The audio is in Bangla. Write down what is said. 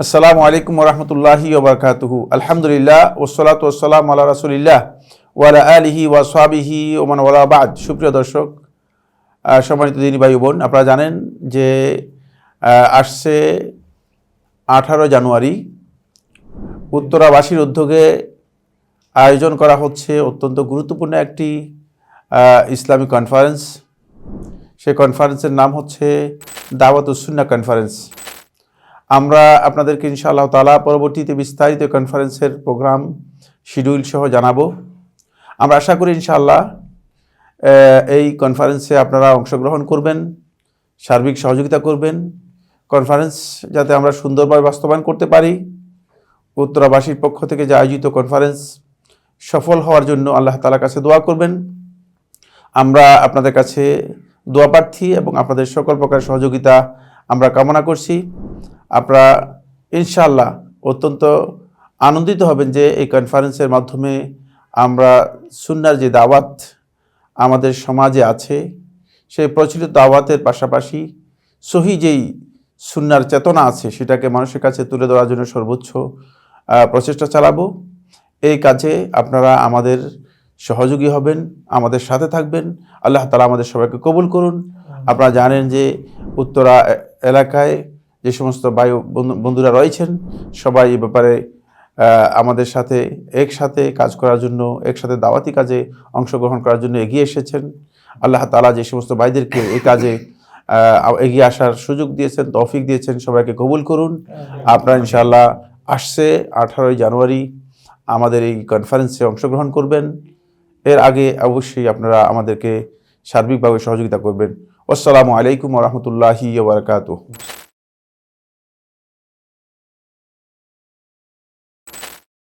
আসসালামু আলাইকুম রহমতুল্লাহি ওবরকাতুহু। আলহামদুলিল্লাহ ওসলাত ওসালাম আল্লাহ রাসুলিল্লাহ ওয়ালা আলিহি ওয়াসাবিহি ওমান ওয়ালাবাদ সুপ্রিয় দর্শক সম্মানিত দিনী ভাই বোন আপনারা জানেন যে আসছে আঠারো জানুয়ারি। উত্তরাবাসীর উদ্যোগে আয়োজন করা হচ্ছে অত্যন্ত গুরুত্বপূর্ণ একটি আহ, ইসলামিক কনফারেন্স সেই কনফারেন্সের নাম হচ্ছে দাওয়াত উসুন্না কনফারেন্স আমরা আপনাদেরকে ইনশাআল্লাহ তালা পরবর্তীতে বিস্তারিত কনফারেন্সের প্রোগ্রাম শিডিউল সহ জানাব। আমরা আশা করি ইনশাআল্লাহ এই কনফারেন্সে আপনারা অংশগ্রহণ করবেন, সার্বিক সহযোগিতা করবেন। কনফারেন্স যাতে আমরা সুন্দরভাবে বাস্তবায়ন করতে পারি। উত্তরাবাসীর পক্ষ থেকে যে আয়োজিত কনফারেন্স সফল হওয়ার জন্য আল্লাহ তালার কাছে দোয়া করবেন। আমরা আপনাদের কাছে দোয়া প্রার্থী এবং আপনাদের সকল প্রকার সহযোগিতা আমরা কামনা করছি। আপনারা ইনশাল্লাহ অত্যন্ত আনন্দিত হবেন যে এই কনফারেন্সের মাধ্যমে আমরা সুন্নার যে দাওয়াত আমাদের সমাজে আছে সেই প্রচলিত দাওয়াতের পাশাপাশি সহি যেই সুন্নার চেতনা আছে সেটাকে মানুষের কাছে তুলে ধরার জন্য সর্বোচ্চ প্রচেষ্টা চালাবো। এই কাজে আপনারা আমাদের সহযোগী হবেন আমাদের সাথে থাকবেন। আল্লাহ তালা আমাদের সবাইকে কবুল করুন। আপনারা জানেন যে উত্তরা এলাকায় যে সমস্ত বায়ু বন্ধু- বন্ধুরা রয়েছেন সবাই এই ব্যাপারে আমাদের সাথে একসাথে কাজ করার জন্য একসাথে দাওয়াতি কাজে অংশগ্রহণ করার জন্য এগিয়ে এসেছেন। আল্লাহ তালা যে সমস্ত ভাইদেরকে এই কাজে এগিয়ে আসার সুযোগ দিয়েছেন তৌফিক দিয়েছেন সবাইকে কবুল করুন। আপনারা ইনশাআল্লাহ আসছে আঠারোই জানুয়ারি আমাদের এই কনফারেন্সে অংশগ্রহণ করবেন। এর আগে অবশ্যই আপনারা আমাদেরকে সার্বিকভাবে সহযোগিতা করবেন। আসসালামু আলাইকুম রহমতুল্লাহি ওবরাকাতুহ